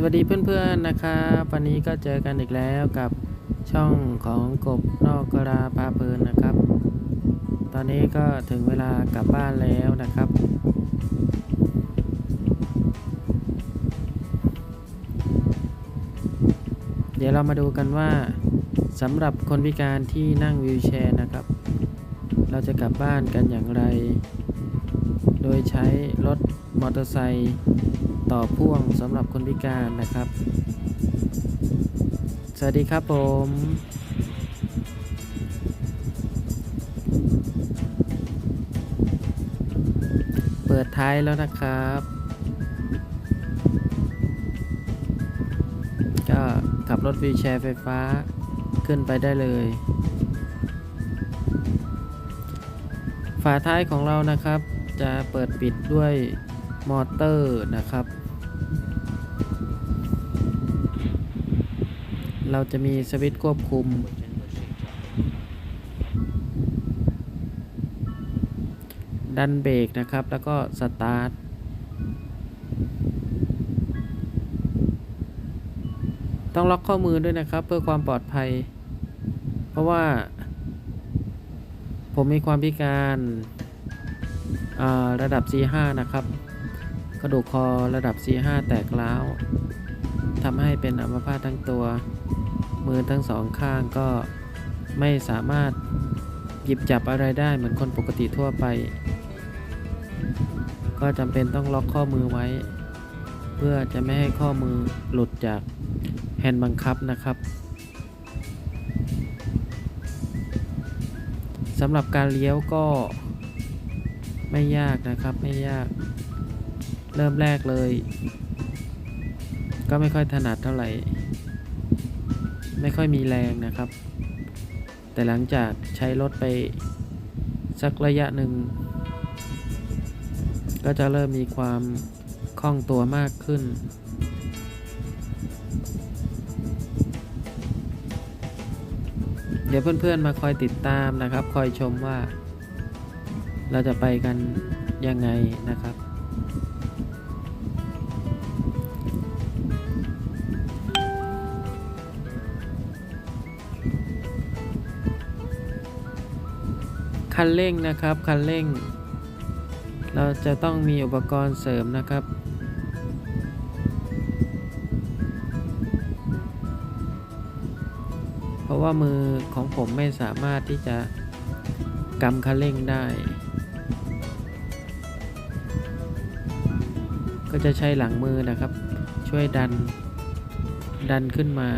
สวัสดีเพื่อนๆนะครับวันนี้ก็เจอกันอีกแล้วกับช่องของกบนอกกราพาเพลินนะครับ ตอนนี้ก็ถึงเวลากลับบ้านแล้วนะครับ เดี๋ยวเรามาดูกันว่าสำหรับคนพิการที่นั่งวีลแชร์นะครับ เราจะกลับบ้านกันอย่างไร โดยใช้รถ มอเตอร์ไซค์ต่อพ่วงสำหรับคนพิการนะครับ สวัสดีครับผม เปิดท้ายแล้วนะครับ ก็ขับรถวีแชร์ไฟฟ้าขึ้นไปได้เลย ฝาท้ายของเรานะครับจะเปิดปิดด้วย มอเตอร์นะครับ เราจะมีสวิตช์ควบคุม ดันเบรกนะครับ แล้วก็สตาร์ทต้องล็อกข้อมือด้วยนะครับ เพื่อความปลอดภัย เพราะว่า ผมมีความพิการระดับ C5 นะครับ กระดูกคอระดับ C5 แตกร้าวทำให้เป็นอัมพาตทั้งตัว มือทั้งสองข้างก็ไม่สามารถหยิบจับอะไรได้เหมือนคนปกติทั่วไป ก็จำเป็นต้องล็อกข้อมือไว้ เพื่อจะไม่ให้ข้อมือหลุดจากแฮนด์บังคับนะครับสำหรับการเลี้ยวก็ไม่ยากนะครับไม่ยาก เริ่มแรกเลย ก็ไม่ค่อยถนัดเท่าไหร่ ไม่ค่อยมีแรงนะครับ แต่หลังจากใช้รถไปสักระยะหนึ่ง ก็จะเริ่มมีความคล่องตัวมากขึ้น เดี๋ยวเพื่อนๆมาคอยติดตามนะครับ คอยชมว่า เราจะไปกันยังไงนะครับ คันเร่งนะครับ คันเร่ง เราจะต้องมีอุปกรณ์เสริมนะครับ เพราะว่ามือของผมไม่สามารถที่จะกำคันเร่งได้ ก็จะใช้หลังมือนะครับ ช่วยดัน ดันขึ้นมา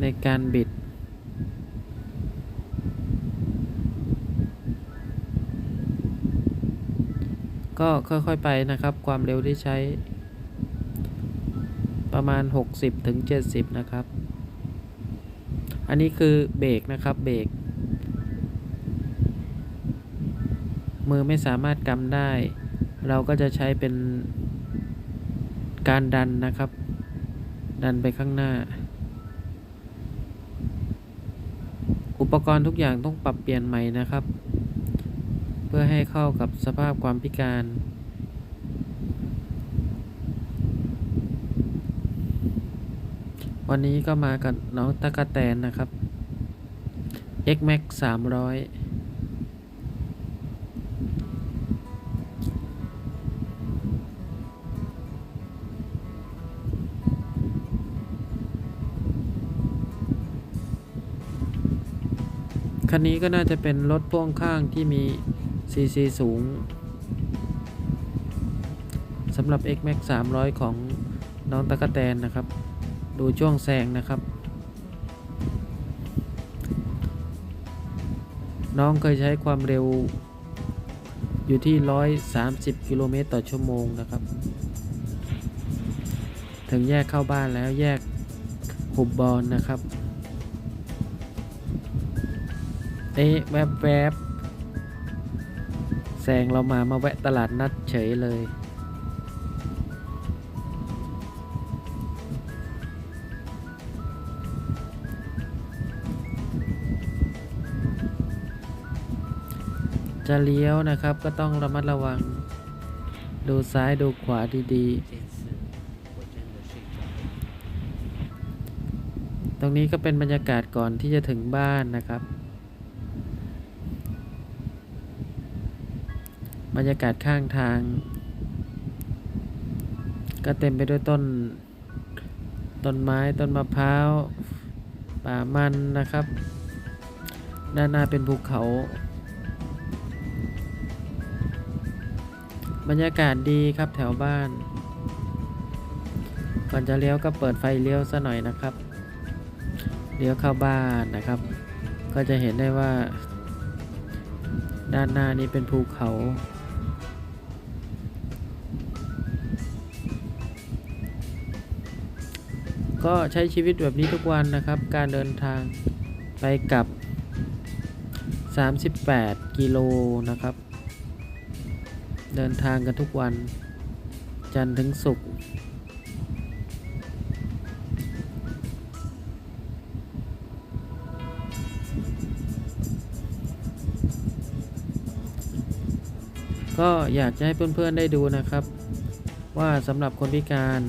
ในการบิด ก็ค่อยๆไปนะครับ ความเร็วที่ใช้ ประมาณ 60ถึง70 นะครับ อันนี้คือเบรกนะครับเบรกมือไม่สามารถกำได้ เราก็จะใช้เป็นการดันนะครับ ดันไปข้างหน้า อุปกรณ์ทุกอย่างต้องปรับเปลี่ยนใหม่นะครับ พื่อให้เข้ากับสภาพความพิการ วันนี้ก็มากับน้องตะกะแตนนะครับ X Max 300คันนี้ก็น่าจะเป็นรถพ่วงข้างที่มี CC สูงสำหรับ X Max 300 ของน้องตะกะแตนนะครับ ดูช่วงแซงนะครับ น้องเคยใช้ความเร็วอยู่ที่ 130 กิโลเมตรต่อชั่วโมงนะครับ ถึงแยกเข้าบ้านแล้วแยกหุบบอลนะครับ เอ๊ะแวบแวบ แซงเรามามาแวะตลาดนัดเฉยเลย จะเลี้ยวนะครับก็ต้องระมัดระวัง ดูซ้ายดูขวาดีๆ ตรงนี้ก็เป็นบรรยากาศก่อนที่จะถึงบ้านนะครับ บรรยากาศข้างทาง ก็เต็มไปด้วยต้น ต้นไม้ต้นมะพร้าว ป่ามันนะครับ ด้านหน้าเป็นภูเขา บรรยากาศดีครับแถวบ้าน ก่อนจะเลี้ยวก็เปิดไฟเลี้ยวซะหน่อยนะครับ เลี้ยวเข้าบ้านนะครับ ก็จะเห็นได้ว่าด้านหน้านี้เป็นภูเขา ก็ใช้ชีวิตแบบนี้ทุกวันนะครับ การเดินทางไปกลับ 38 กิโลนะครับ เดินทางกันทุกวัน จันทร์ถึงศุกร์ก็อยากจะให้เพื่อนๆได้ดูนะครับ ว่าสำหรับคนพิการ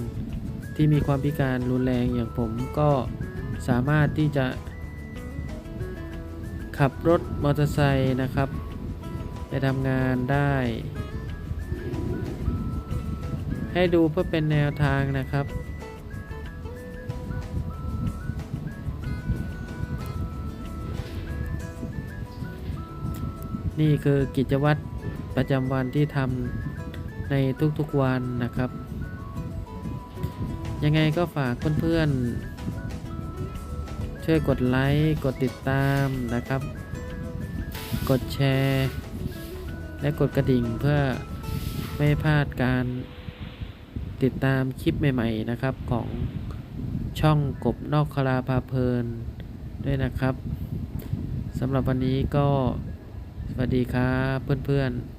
ที่มีความพิการรุนแรงอย่างผมก็สามารถที่จะ ขับรถมอเตอร์ไซค์นะครับ ไปทำงานได้ ให้ดูเพื่อเป็นแนวทางนะครับ นี่คือกิจวัตรประจำวันที่ทำในทุกๆวันนะครับ ยังไงก็ฝากเพื่อนๆ ช่วยกดไลค์ กดติดตามนะครับ กดแชร์ และกดกระดิ่งเพื่อไม่พลาดการติดตามคลิปใหม่ๆนะครับของช่องกบนอกคลาพาเพลินด้วยนะครับสำหรับวันนี้ก็สวัสดีครับเพื่อนๆ